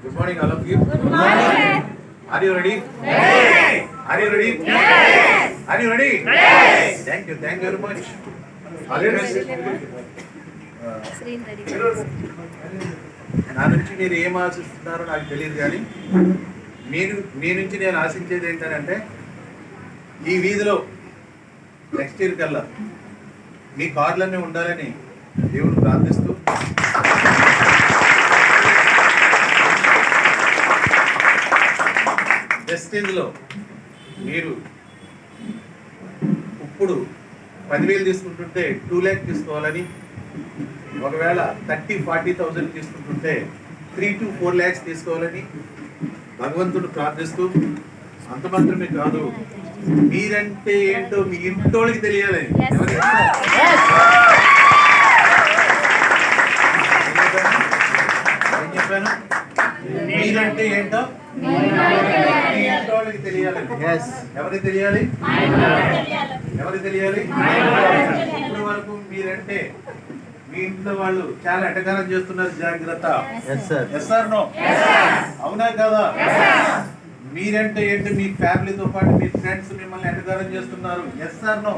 Good morning, all of you. Good morning. Are you ready? Are you ready? Are you ready? Thank you, thank you very much. Uh, ready. నా నుంచి మీరు ఏం ఆశిస్తున్నారో నాకు తెలియదు కానీ మీరు మీ నుంచి నేను ఆశించేది ఏంటంటే ఈ వీధిలో నెక్స్ట్ ఇయర్ కల్లా మీ కార్లన్నీ ఉండాలని దేవుడు ప్రార్థిస్తూ వెస్టేజ్లో మీరు ఇప్పుడు పదివేలు తీసుకుంటుంటే టూ ల్యాక్ తీసుకోవాలని ఒకవేళ థర్టీ ఫార్టీ థౌజండ్ తీసుకుంటుంటే త్రీ టు ఫోర్ ల్యాక్స్ తీసుకోవాలని భగవంతుడు ప్రార్థిస్తూ అంత మాత్రమే కాదు మీరంటే ఏంటో మీ ఇంటోళ్ళకి తెలియాలి Yes. ఎవరికి? ఏం చెప్పాను మీరంటే ఏంటో మీ ఇంటోళ్ళకి తెలియాలి ఎవరికి తెలియాలి? ఎవరికి తెలియాలి? ఇప్పుడు వరకు మీరంటే మీ ఇంట్లో వాళ్ళు చాలా ఎటకారం చేస్తున్నారు జాగ్రత్త. ఎస్ ఆర్ నో అవునా కదా? మీరంటే ఏంటి? మీ ఫ్యామిలీతో పాటు మీ ఫ్రెండ్స్ మిమ్మల్ని ఎటకారం చేస్తున్నారు? ఎస్ ఆర్ నో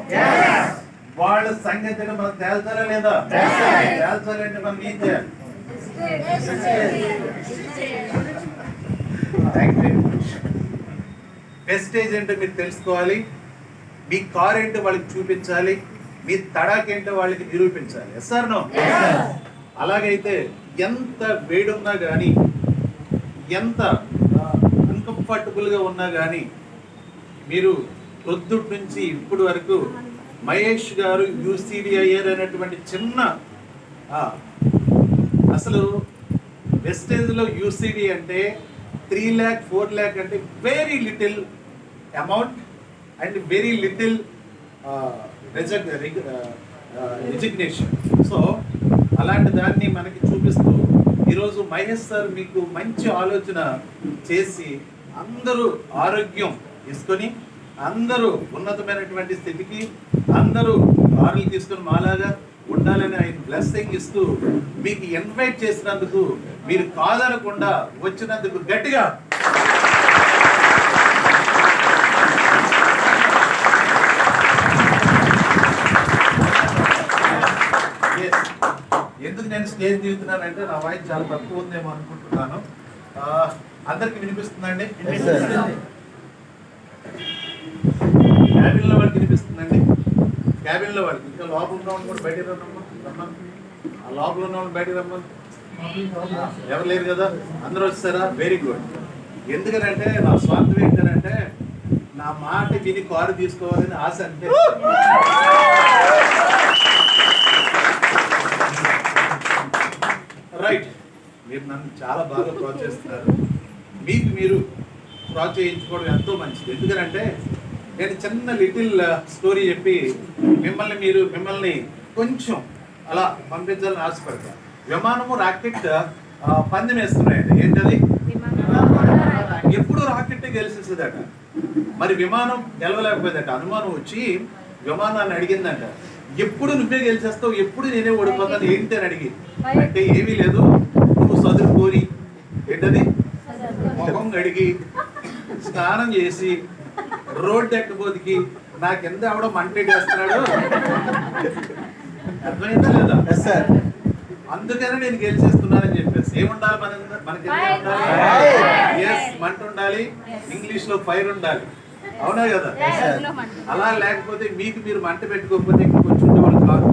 వాళ్ళ సంగతి మనం తేల్చాలా లేదా? తేల్చాలంటే మనం ఏం చేయాలి వెస్టేజ్ ఏంటో మీరు తెలుసుకోవాలి. మీ కార్ ఏంటో వాళ్ళకి చూపించాలి. మీ తడాక్ ఏంటో వాళ్ళకి నిరూపించాలి. ఎస్ నో అలాగైతే ఎంత వేడున్నా కానీ ఎంత అన్కంఫర్టబుల్గా ఉన్నా కానీ మీరు ప్రొద్దుటి నుంచి ఇప్పుడు వరకు మహేష్ గారు యూసీడీ అయ్యారు అనేటువంటి చిన్న అసలు వెస్టేజ్లో యూసీడీ అంటే త్రీ ల్యాక్ ఫోర్ ల్యాక్ అంటే very little amount and very little resignation so అలాంటి దాన్ని మనకి చూపిస్తూ ఈరోజు మహేష్ సార్ మీకు మంచి ఆలోచన చేసి అందరూ ఆరోగ్యం తీసుకొని అందరూ ఉన్నతమైనటువంటి స్థితికి అందరూ కార్లు తీసుకొని మాలాగా ఉండాలని ఆయన బ్లెస్సింగ్ ఇస్తూ మీకు ఇన్వైట్ చేసినందుకు మీరు కాదనకుండా వచ్చినందుకు గట్టిగా Yes. ఎందుకు నేను స్టేజ్ దిగుతున్నానంటే నా వాయిస్ చాలా తక్కువ ఉందేమో అనుకుంటున్నాను. అందరికి వినిపిస్తుందండి? Yes, sir. క్యాబిన్లో వాళ్ళకి వినిపిస్తుందండి. క్యాబిన్లో వాళ్ళకి. ఇంకా లోపల ఉన్న వాళ్ళు కూడా బయటికి రమ్మను. రమ్మను. ఆ లోపల ఉన్న వాళ్ళు బయటికి రమ్మను. ఎవరు లేరు కదా? అందరూ వచ్చారా వెరీ గుడ్ ఎందుకనంటే నా స్వార్థం ఏంటంటే నా మాట విని కారు తీసుకోవాలని ఆశ అంటే మీరు నన్ను చాలా బాగా ప్రోత్సహిస్తున్నారు మీకు మీరు ప్రోత్సహించుకోవడం ఎంతో మంచిది. ఎందుకంటే నేను చిన్న లిటిల్ స్టోరీ uh, చెప్పి మిమ్మల్ని మీరు మిమ్మల్ని కొంచెం అలా పంపించాలని ఆశపడతాను. విమానము రాకెట్ uh, పందెం వేస్తున్నాయండి. ఏంటది? ఎప్పుడు రాకెట్ గెలిచేసేదట. మరి విమానం గెలవలేకపోయిందట. అనుమానం వచ్చి విమానాన్ని అడిగిందంట. ఎప్పుడు నువ్వే గెలిచేస్తావు? ఎప్పుడు నేనే ఓడిపోతాను? ఏంటి అని అడిగి. అంటే ఏమీ లేదు. ఏంటది ముఖం కడిగి స్నానం చేసి రోడ్డు ఎక్కబోదికి నాకెంత ఆవిడ మంటేస్తున్నాడు అర్థమైందా లేదా? ఎస్ సార్ అందుకనే నేను గెలిచేస్తున్నానని చెప్పేసి. ఏముండాలి మన మనకి ఎస్ మంట ఉండాలి. ఇంగ్లీష్లో ఫైర్ ఉండాలి. అవునా కదా? అలా లేకపోతే మీకు మీరు మంట పెట్టుకోకపోతే ఇంకా కొంచెం ఉండేవాళ్ళు కాదు.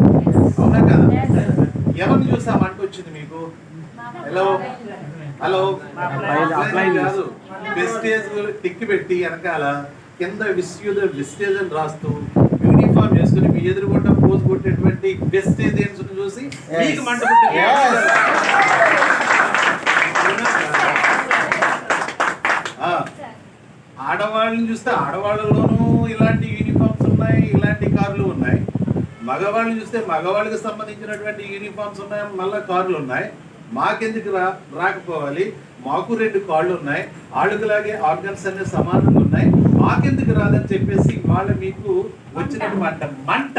అవునా కదా? ఎవరిని చూసి ఆ మంట వచ్చింది మీకు? Hello hello. వెస్టేజ్ టిక్ పెట్టి వెనకాల కింద విస్యూద వెస్టేజ్ అని రాస్తూ యూనిఫామ్ వేసుకుని మీ ఎదురుగుండా పోజ్ కొట్టేటువంటి వెస్టేజియన్స్ చూసి మీకు మంట ఆడవాళ్ళని చూస్తే ఆడవాళ్ళలోనూ ఇలాంటి యూనిఫామ్స్ ఉన్నాయి ఇలాంటి కార్లు ఉన్నాయి. మగవాళ్ళని చూస్తే మగవాళ్ళకి సంబంధించినటువంటి యూనిఫామ్స్ ఉన్నాయి మళ్ళీ కార్లు ఉన్నాయి. మాకెందుకు రా రాకపోవాలి. మాకు రెండు కాళ్ళు ఉన్నాయి ఆళ్ళకులాగే ఆర్గన్స్ అనే సమానంగా ఉన్నాయి మాకెందుకు రాదని చెప్పేసి వాళ్ళ మీకు వచ్చినటువంటి మంట.